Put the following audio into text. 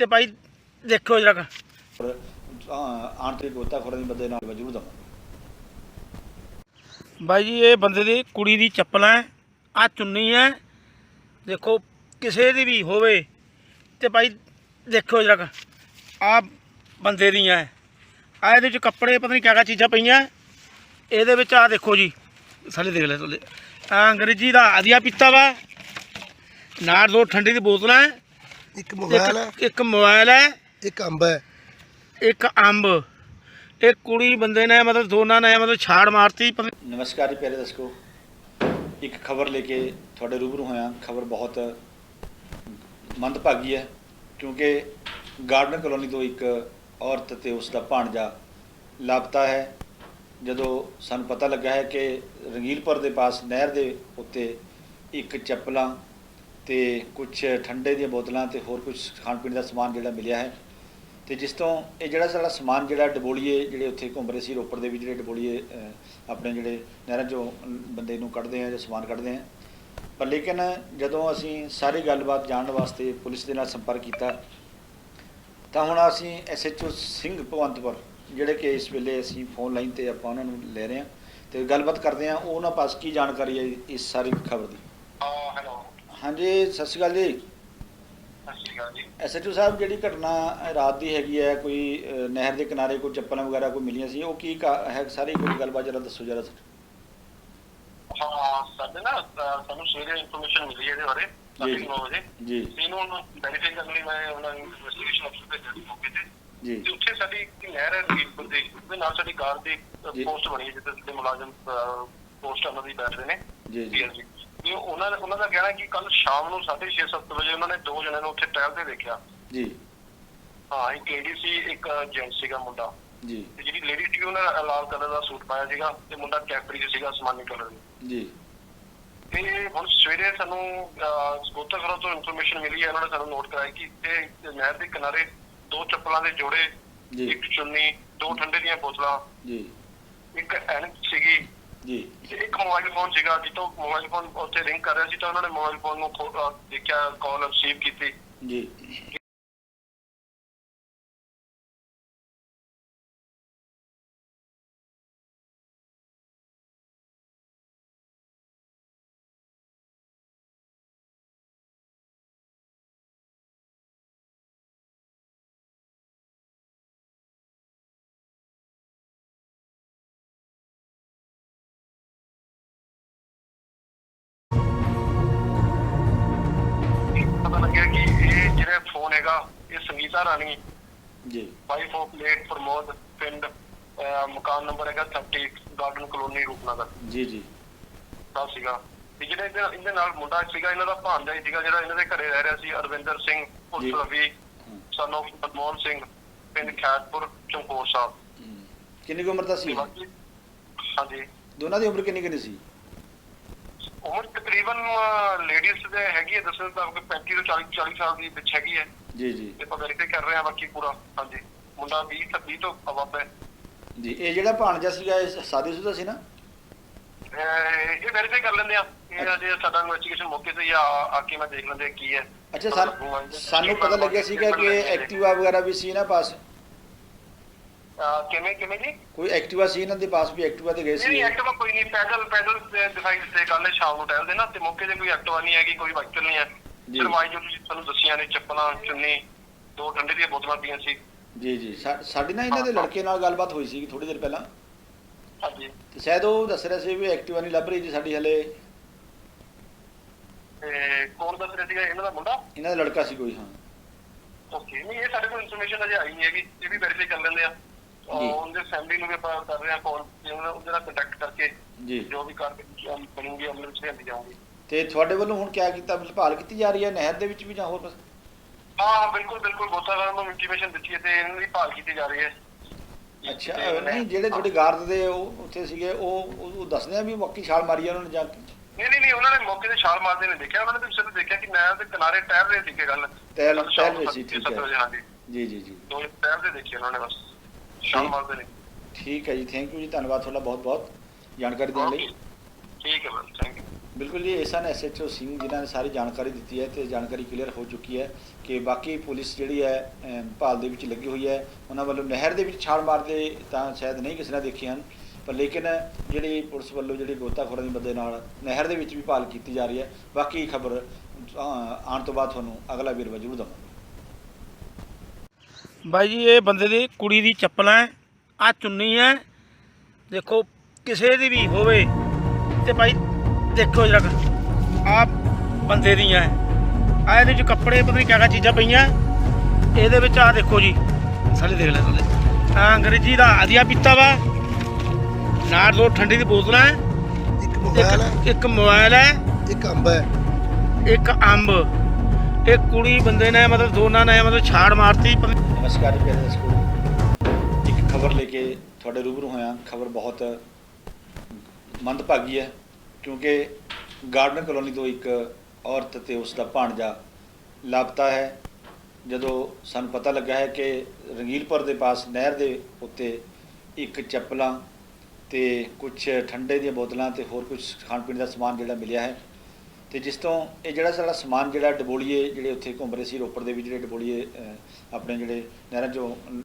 ਤੇ ਭਾਈ ਦੇਖੋ ਜਰਾ ਪਰ ਆਂਤਰਿਕ ਗੋਤਾਖੋਰਾਂ ਦੇ ਬੰਦੇ ਨਾਲ ਮੈਂ ਜ਼ਰੂਰ ਦਵਾਂ ਬਾਈ ਜੀ ਇਹ ਬੰਦੇ ਦੀ ਕੁੜੀ ਦੀ ਚੱਪਲ ਹੈ ਆ ਚੁੰਨੀ ਹੈ ਦੇਖੋ ਕਿਸੇ ਦੀ ਵੀ ਹੋਵੇ ਤੇ ਭਾਈ ਦੇਖੋ ਜਰਾ ਆ ਬੰਦੇ ਦੀਆਂ ਹੈ ਆ ਇਹਦੇ ਵਿੱਚ ਕੱਪੜੇ ਪਤਾ ਨਹੀਂ ਕਿਆ ਕਿਆ ਚੀਜ਼ਾਂ ਪਈਆਂ ਇਹਦੇ ਵਿੱਚ ਆ ਦੇਖੋ ਜੀ ਸਾਰੇ ਦੇਖ ਲੈ ਤੋਲੇ ਆ ਅੰਗਰੇਜ਼ੀ ਦਾ ਆਦੀਆ ਪੀਤਾ ਵਾ। ਨਾਲ ਦੋ ਠੰਡੀ ਦੀ ਬੋਤਲਾਂ ਹੈ ਇੱਕ ਮੋਬਾਈਲ ਹੈ। ਇੱਕ ਇੱਕ ਮੋਬਾਈਲ ਹੈ। ਇੱਕ ਅੰਬ ਹੈ। ਇੱਕ ਅੰਬ। ਇਹ ਕੁੜੀ ਬੰਦੇ ਨੇ ਮਤਲਬ ਦੋਨਾਂ ਨੇ ਮਤਲਬ ਛਾੜ ਮਾਰਤੀ ਪਤਾ ਨਮਸਕਾਰ ਜੀ ਪਿਆਰੇ ਦਰਸ਼ਕੋ। ਇੱਕ ਖਬਰ ਲੈ ਕੇ ਤੁਹਾਡੇ ਰੂਬਰੂ ਹੋਇਆ। ਖਬਰ ਬਹੁਤ ਮੰਦਭਾਗੀ ਹੈ ਕਿਉਂਕਿ ਗਾਰਡਨ ਕਲੋਨੀ ਤੋਂ ਇੱਕ ਔਰਤ ਤੇ ਉਸ ਦਾ ਭਾਣਜਾ ਲਾਪਤਾ ਹੈ। ਜਦੋਂ ਸਾਨੂੰ ਪਤਾ ਲੱਗਾ ਹੈ ਕਿ ਰੰਗੀਲਪੁਰ ਦੇ ਪਾਸ ਨਹਿਰ ਦੇ ਉੱਤੇ ਇੱਕ ਚੱਪਲਾਂ ਤੇ ਕੁਝ ਠੰਡੇ ਦੀਆਂ ਬੋਤਲਾਂ ਤੇ ਹੋਰ ਕੁਝ ਖਾਣ ਪੀਣ ਦਾ ਸਮਾਨ ਜਿਹੜਾ ਮਿਲਿਆ ਹੈ। ਤੇ ਜਿਸ ਤੋਂ ਇਹ ਜਿਹੜਾ ਸਾਡਾ ਸਮਾਨ ਜਿਹੜਾ ਡਬੋਲੀਏ ਜਿਹੜੇ ਉੱਥੇ ਘੁੰਮ ਰਹੇ ਸੀ, ਰੋਪੜ ਦੇ ਵਿੱਚ ਜਿਹੜੇ ਡਬੋਲੀਏ ਆਪਣੇ ਜਿਹੜੇ ਨਹਿਰਾਂ ਚੋਂ ਬੰਦੇ ਨੂੰ ਕੱਢਦੇ ਆ ਜਾਂ ਸਮਾਨ ਕੱਢਦੇ ਆ। ਪਰ ਲੇਕਿਨ ਜਦੋਂ ਅਸੀਂ ਸਾਰੀ ਗੱਲਬਾਤ ਜਾਣਨ ਵਾਸਤੇ ਪੁਲਿਸ ਦੇ ਨਾਲ ਸੰਪਰਕ ਕੀਤਾ, ਤਾਂ ਹੁਣ ਅਸੀਂ ਐਸਐਚਓ ਸਿੰਘ ਭਗਵੰਤਪੁਰ ਜਿਹੜੇ ਕਿ ਇਸ ਵੇਲੇ ਅਸੀਂ ਫੋਨ ਲਾਈਨ ਤੇ ਆਪਾਂ ਉਹਨਾਂ ਨੂੰ ਲੈ ਰਹੇ ਹਾਂ ਤੇ ਗੱਲਬਾਤ ਕਰਦੇ ਹਾਂ। ਉਹਨਾਂ ਪਾਸ ਕੀ ਜਾਣਕਾਰੀ ਹੈ ਇਸ ਸਾਰੀ ਖਬਰ ਦੀ? ਹਾਂ ਹੈਲੋ ਹਾਂਜੀ ਸਤਿ ਸ਼੍ਰੀ ਅਕਾਲ ਜੀ। ਸਤਿ ਸ਼੍ਰੀ ਅਕਾਲ ਜੀ। ਐਸਐਚਓ ਸਾਹਿਬ ਜਿਹੜੀ ਘਟਨਾ ਰਾਤ ਦੀ ਹੈਗੀ ਹੈ ਕੋਈ ਨਹਿਰ ਦੇ ਕਿਨਾਰੇ ਕੋਈ ਚੱਪਲਾਂ ਵਗੈਰਾ ਕੋਈ ਮਿਲੀਆਂ ਸੀ ਉਹ ਕੀ ਹੈ ਸਾਰੀ ਕੋਈ ਗੱਲਬਾਤ ਜਰਾ ਦੱਸੋ ਜਰਾ ਹਾਂ ਸਾਡੇ ਨਾ ਸਾਨੂੰ ਸਵੇਰੇ ਇਨਫੋਰਮੇਸ਼ਨ ਮਿਲੀ ਇਹਦੇ ਬਾਰੇ ਜੀ, ਜੀ। ਇਹਨੂੰ ਵੈਰੀਫਾਈ ਕਰਨ ਲਈ ਮੈਂ ਉਹਨਾਂ ਨੂੰ ਇਨਵੈਸਟੀਗੇਸ਼ਨ ਅਫਸਰ ਭੇਜਿਆ ਸੀ ਮੌਕੇ ਤੇ ਜੀ। ਤੇ ਉੱਥੇ ਸਾਡੀ ਇੱਕ ਨਹਿਰ ਹੈ ਰਣਜੀਤਪੁਰ ਦੀ ਉਹਦੇ ਨਾਲ ਸਾਡੀ ਕਾਰ ਦੀ। ਪੋਸਟ ਬਣੀ ਹੈ ਜਿੱਥੇ ਸਾਡੇ ਮੁਲਾਜ਼ਮ ਪੋਸਟ ਉਹਨਾਂ ਦੀ ਬੈਠਦੇ ਨੇ। ਜੀ ਜੀ। ਇਹ ਉਹਨਾਂ ਦਾ ਉਹਨਾਂ ਦਾ ਕਹਿਣਾ ਕਿ ਕੱਲ ਸ਼ਾਮ ਨੂੰ 6:30 7 ਵਜੇ ਉਹਨਾਂ ਨੇ ਦੋ ਜਣਿਆਂ ਨੂੰ ਉੱਥੇ ਟਹਿਲਦੇ ਦੇਖਿਆ। ਜੀ। ਹਾਂ ਇੱਕ ਲੇਡੀ ਸੀ ਇੱਕ ਜੈਂਟ ਸੀਗਾ ਮੁੰਡਾ। ਜੀ। ਤੇ ਜਿਹੜੀ ਲੇਡੀ ਸੀ ਉਹਨੇ ਲਾਲ ਕਲਰ ਦਾ ਸੂਟ ਪਾਇਆ ਸੀਗਾ ਤੇ ਮੁੰਡਾ ਕੈਪਰੀ ਸੀਗਾ ਅਸਮਾਨੀ ਕਲਰ ਦਾ। ਜੀ। ਤੇ ਹੁਣ ਸਵੇਰੇ ਸਾਨੂੰ ਗੋਤਾਖੋਰਾਂ ਤੋਂ ਇਨਫੋਰਮੇਸ਼ਨ ਮਿਲੀ ਹੈ ਉਹਨਾਂ ਨੇ ਸਾਨੂੰ ਨੋਟ ਕਰਾਇਆ ਕਿ ਇੱਥੇ ਨਹਿਰ ਦੇ ਕਿਨਾਰੇ ਦੋ ਚੱਪਲਾਂ ਦੇ ਜੋੜੇ ਇੱਕ ਚੁੰਨੀ ਦੋ ਠੰਡੇ ਦੀਆਂ ਬੋਤਲਾਂ ਜੀ। ਇੱਕ ਐਨਕ ਸੀਗੀ। ਜੀ। ਇੱਕ ਮੋਬਾਈਲ ਫੋਨ ਸੀਗਾ ਜਿੱਥੋਂ ਮੋਬਾਈਲ ਫੋਨ ਉੱਥੇ ਰਿੰਗ ਕਰ ਰਿਹਾ ਸੀ ਤਾਂ ਉਹਨਾਂ ਨੇ ਮੋਬਾਈਲ ਫੋਨ ਨੂੰ ਖੋ- ਅਹ ਦੇਖਿਆ ਕਾਲ ਰਿਸੀਵ ਕੀਤੀ। ਜੀ। ਸੰਗੀਤਾ ਰਾਣੀ। ਜੀ। ਵਾਈਫ ਆਫ ਲੇਟ ਪ੍ਰਮੋਦ ਪਿੰਡ ਮਕਾਨ ਨੰਬਰ ਹੈਗਾ 30 ਗਾਰਡਨ ਕਲੋਨੀ ਰੂਪਨਗਰ। ਜੀ ਜੀ। ਦਾ ਸੀਗਾ। ਤੇ ਜਿਹੜਾ ਇਹਦੇ ਇਹਦੇ ਨਾਲ ਮੁੰਡਾ ਸੀਗਾ ਇਹਨਾਂ ਦਾ ਭਾਂਜਾ ਹੀ ਸੀਗਾ ਜਿਹੜਾ ਇਹਨਾਂ ਦੇ ਘਰੇ ਰਹਿ ਰਿਹਾ ਸੀ ਅਰਵਿੰਦਰ ਸਿੰਘ ਰਵੀ ਸਨ of ਮਨਮੋਹਨ ਸਿੰਘ ਪਿੰਡ ਖੈਤਪੁਰ ਚਮਕੌਰ ਸਾਹਿਬ। ਕਿੰਨੀ ਕੁ ਉਮਰ ਦਾ ਸੀ? ਹਾਂਜੀ। ਦੋਨਾਂ ਦੀ ਉਮਰ ਕਿੰਨੀ ਕਿੰਨੀ ਸੀ? ਉਮਰ ਤਕਰੀਬਨ ਲੇਡੀਜ਼ ਦੇ ਹੈਗੀ ਹੈ ਦੱਸਣ ਦਾ 35 ਤੋਂ 40 40 ਸਾਲ ਦੀ ਵਿੱਚ ਹੈਗੀ ਹੈ। ਜੀ ਜੀ। ਤੇ ਆਪਾਂ ਵੈਰੀਫਾਈ ਕਰ ਰਹੇ ਹਾਂ ਬਾਕੀ ਪੂਰਾ। ਹਾਂਜੀ। ਮੁੰਡਾ 20 26 ਤੋਂ ਅਬਵ ਹੈ। ਜੀ ਇਹ ਜਿਹੜਾ ਭਾਣਜਾ ਸੀਗਾ ਇਹ ਸਾਦੀ ਸੁਦਾ ਸੀ ਨਾ? ਇਹ ਵੈਰੀਫਾਈ ਕਰ ਲੈਂਦੇ ਆ ਇਹ ਅਜੇ ਸਾਡਾ ਇਨਵੈਸਟੀਗੇਸ਼ਨ ਮੌਕੇ ਤੇ ਆ ਆ ਕੇ ਮੈਂ ਦੇਖ ਲੈਂਦੇ ਕੀ ਹੈ। ਅੱਛਾ ਸਾਨੂੰ ਸਾਨੂੰ ਪਤਾ ਲੱਗਿਆ ਸੀਗਾ ਕਿ ਐਕਟਿਵਾ ਵਗੈਰਾ ਵੀ ਸੀ ਇਹਨਾਂ ਪਾਸ। ਕਿਵੇਂ ਕਿਵੇਂ ਜੀ? ਕੋਈ ਐਕਟਿਵਾ ਸੀ ਇਹਨਾਂ ਦੇ ਪਾਸ ਵੀ ਐਕਟਿਵਾ ਤੇ ਗਏ ਨਹੀਂ ਨਹੀਂ ਸੀ ਐਕਟਿਵਾ ਕੋਈ ਨਹੀਂ ਪੈਦਲ ਪੈਦਲ ਦਿਖਾਈ ਦਿੱਤੇ ਕੱਲ ਸ਼ਾਮ ਨੂੰ ਟਹਿਲਦੇ ਨਾ ਤੇ ਮੌਕੇ ਤੇ ਕੋਈ ਐਕਟਿਵਾ ਨਹੀਂ ਹੈਗੀ ਕੋਈ ਵਾਈਕਲ ਨਹੀਂ ਹੈ। ਜੀ। ਸਰਵਾਈ ਜੋ ਤੁਸੀਂ ਤੁਹਾਨੂੰ ਦੱਸੀਆਂ ਨੇ ਚੱਪਲਾਂ ਚੁੰਨੀ ਦੋ ਠੰਡੇ ਦੀਆਂ ਬੋਤਲਾਂ ਪੀਆਂ ਸੀ। ਜੀ ਜੀ। ਸਾ- ਸਾਡੀ ਨਾ ਇਹਨਾਂ ਦੇ ਲੜਕੇ ਨਾਲ ਗੱਲਬਾਤ ਹੋਈ ਸੀ ਥੋੜੀ ਦੇਰ ਪਹਿਲਾਂ। ਹਾਂਜੀ। ਤੇ ਸ਼ਾਇਦ ਉਹ ਦੱਸ ਰਿਹਾ ਸੀ ਵੀ ਐਕਟਿਵਾ ਨਹੀਂ ਲੱਭ ਰਹੀ ਜੀ ਸਾਡੀ ਹਲੇ। ਕੌਣ ਦੱਸ ਰਿਹਾ ਸੀਗਾ? ਇਹਨਾਂ ਦਾ ਮੁੰਡਾ? ਇਹਨਾਂ ਦਾ ਲੜਕਾ ਸੀ ਕੋਈ ਹਾਂ। ਓਕੇ ਨਹੀਂ ਇਹ ਸਾਡੇ ਕੋਲ ਇਨਫੋਰਮੇਸ਼ਨ ਅਜੇ ਆਈ ਨਹੀਂ ਹੈਗੀ ਇਹ ਵੀ ਵੈਰੀਫਾਈ ਕਰ ਲੈਂਦੇ ਆ। ਉਹਦੇ ਫੈਮਿਲੀ ਨੂੰ ਵੀ ਆਪਾਂ ਕਰ ਰਹੇ ਆ ਕਾਲ ਉਹਦੇ ਨਾਲ ਕੰਟੈਕਟ ਕਰਕੇ ਜੀ। ਜੋ ਵੀ ਕਾਰਵਾਈ ਬਣੂਗੀ ਅਮਲ ਵਿੱਚ ਲਿਆਂਦੀ ਜਾਊਗੀ। ਤੇ ਤੁਹਾਡੇ ਵੱਲੋਂ ਹੁਣ ਕਿਆ ਕੀਤਾ ਭਾਲ ਕੀਤੀ ਜਾ ਰਹੀ ਹੈ ਨਹਿਰ ਦੇ ਵਿੱਚ ਵੀ ਜਾਂ ਹੋਰ ਹਾਂ ਬਿਲਕੁਲ ਬਿਲਕੁਲ। ਗੋਤਾਖੋਰਾਂ ਨੂੰ ਇੰਟੀਮੇਸ਼ਨ ਦਿੱਤੀ ਹੈ ਤੇ ਇਹਨਾਂ ਦੀ ਭਾਲ ਕੀਤੀ ਜਾ ਰਹੀ ਹੈ। ਅੱਛਾ ਤੇ ਨਹੀਂ ਜਿਹੜੇ ਤੁਹਾਡੇ ਗਾਰਡ ਦੇ ਉਹ ਉੱਥੇ ਸੀਗੇ ਉਹ ਉਹ ਦੱਸਦੇ ਆ ਵੀ ਵਾਕਈ ਛਾਲ ਮਾਰੀ ਉਹਨਾਂ ਨੇ ਜਾਂ ਨਹੀਂ ਨਹੀਂ ਨਹੀਂ ਉਹਨਾਂ ਨੇ ਮੌਕੇ ਤੇ ਛਾਲ ਮਾਰਦੇ ਨੇ ਦੇਖਿਆ। ਉਹਨਾਂ ਨੇ ਤਾਂ ਸਿਰਫ ਦੇਖਿਆ ਕਿ ਨਹਿਰ ਦੇ ਕਿਨਾਰੇ ਟਹਿਲ ਰਹੇ ਸੀਗੇ ਗੱਲ। ਟਹਿਲ ਰਹੇ ਸੀ, ਠੀਕ ਹੈ। ਹਾਂਜੀ। ਜੀ ਜੀ ਜੀ। ਦੋ ਟਹਿਲਦੇ ਦੇਖੇ ਉਹਨਾਂ ਨੇ ਬਸ। ਠੀਕ। ਨੇ ਹੈ ਜੀ ਥੈਂਕ ਯੂ ਜੀ ਧੰਨਵਾਦ ਤੁਹਾਡਾ ਬਹੁਤ ਬਹੁਤ ਜਾਣਕਾਰੀ ਦੇਣ ਲਈ। ਠੀਕ ਹੈ ਮੈਮ ਥੈਂਕ ਯੂ ਬਿਲਕੁਲ ਜੀ ਇਹ ਸਨ ਐਸਐਚਓ ਸਿੰਘ ਜਿਨ੍ਹਾਂ ਨੇ ਸਾਰੀ ਜਾਣਕਾਰੀ ਦਿੱਤੀ ਹੈ ਤੇ ਜਾਣਕਾਰੀ ਕਲੀਅਰ ਹੋ ਚੁੱਕੀ ਹੈ ਕਿ ਬਾਕੀ ਪੁਲਿਸ ਜਿਹੜੀ ਹੈ ਭਾਲ ਦੇ ਵਿੱਚ ਲੱਗੀ ਹੋਈ ਹੈ। ਉਹਨਾਂ ਵੱਲੋਂ ਨਹਿਰ ਦੇ ਵਿੱਚ ਛਾਲ ਮਾਰਦੇ ਤਾਂ ਸ਼ਾਇਦ ਨਹੀਂ ਕਿਸੇ ਨੇ ਦੇਖੇ ਹਨ ਪਰ ਲੇਕਿਨ ਜਿਹੜੀ ਪੁਲਿਸ ਵੱਲੋਂ ਜਿਹੜੀ ਗੋਤਾਖੋਰਾਂ ਦੀ ਮਦਦ ਨਾਲ ਨਹਿਰ ਦੇ ਵਿੱਚ ਵੀ ਭਾਲ ਕੀਤੀ ਜਾ ਰਹੀ ਹੈ। ਬਾਕੀ ਖਬਰ ਆਉਣ ਤੋਂ ਬਾਅਦ ਤੁਹਾਨੂੰ ਅਗਲਾ ਵੇਰਵਾ ਜ਼ਰੂਰ ਦਵਾਂਗੇ। ਬਾਈ ਜੀ ਇਹ ਬੰਦੇ ਦੀ ਕੁੜੀ ਦੀ ਚੱਪਲ ਹੈ ਆ ਚੁੰਨੀ ਹੈ ਦੇਖੋ ਕਿਸੇ ਦੀ ਵੀ ਹੋਵੇ ਤੇ ਭਾਈ ਦੇਖੋ ਜਰਾ ਆ ਬੰਦੇ ਦੀਆਂ ਆ ਇਹਦੇ ਚ ਕੱਪੜੇ ਪਤਾ ਨਹੀਂ ਕਿਆ ਕਿਆ ਚੀਜ਼ਾਂ ਪਈਆਂ। ਇਹਦੇ ਵਿੱਚ ਆ ਦੇਖੋ ਜੀ ਸਾਡੇ ਦੇਖ ਲੈ ਥੱਲੇ ਆ ਅੰਗਰੇਜ਼ੀ ਦਾ ਆਦੀਆ ਪੀਤਾ ਵਾ। ਨਾਲ ਦੋ ਠੰਡੀ ਦੀ ਬੋਤਲਾਂ ਹੈ ਇੱਕ ਮੋਬਾਈਲ ਹੈ ਇੱਕ ਮੋਬਾਈਲ ਹੈ ਇੱਕ ਅੰਬ ਹੈ ਇੱਕ ਅੰਬ। ਇਹ ਕੁੜੀ ਬੰਦੇ ਨੇ ਮਤਲਬ ਦੋਨਾਂ ਨੇ ਮਤਲਬ ਛਾੜ ਮਾਰਤੀ। ਨਮਸਕਾਰ ਜੀ, ਪਿਆਰੇ ਦਰਸ਼ਕੋ ਇੱਕ ਖਬਰ ਲੈ ਕੇ ਤੁਹਾਡੇ ਰੂਬਰੂ ਹੋਇਆ। ਖਬਰ ਬਹੁਤ ਮੰਦਭਾਗੀ ਹੈ, ਕਿਉਂਕਿ ਗਾਰਡਨ ਕਲੋਨੀ ਤੋਂ ਇੱਕ ਔਰਤ ਤੇ ਉਸ ਦਾ ਭਾਣਜਾ ਲਾਪਤਾ ਹੈ। ਜਦੋਂ ਸਾਨੂੰ ਪਤਾ ਲੱਗਾ ਹੈ ਕਿ ਰੰਗੀਲਪੁਰ ਦੇ ਪਾਸ ਨਹਿਰ ਦੇ ਉੱਤੇ ਇੱਕ ਚੱਪਲਾਂ ਤੇ ਕੁਝ ਠੰਡੇ ਦੀਆਂ ਬੋਤਲਾਂ ਤੇ ਹੋਰ ਕੁਝ ਖਾਣ ਪੀਣ ਦਾ ਸਮਾਨ ਜਿਹੜਾ ਮਿਲਿਆ ਹੈ ਤੇ ਜਿਸ ਤੋਂ ਇਹ ਜਿਹੜਾ ਸਾਡਾ ਸਮਾਨ ਜਿਹੜਾ ਡਬੋਲੀਏ ਜਿਹੜੇ ਉੱਥੇ ਘੁੰਮ ਰਹੇ ਸੀ ਰੋਪੜ ਦੇ ਵੀ ਜਿਹੜੇ ਡਬੋਲੀਏ ਆਪਣੇ ਜਿਹੜੇ ਨਹਿਰਾਂ ਚੋਂ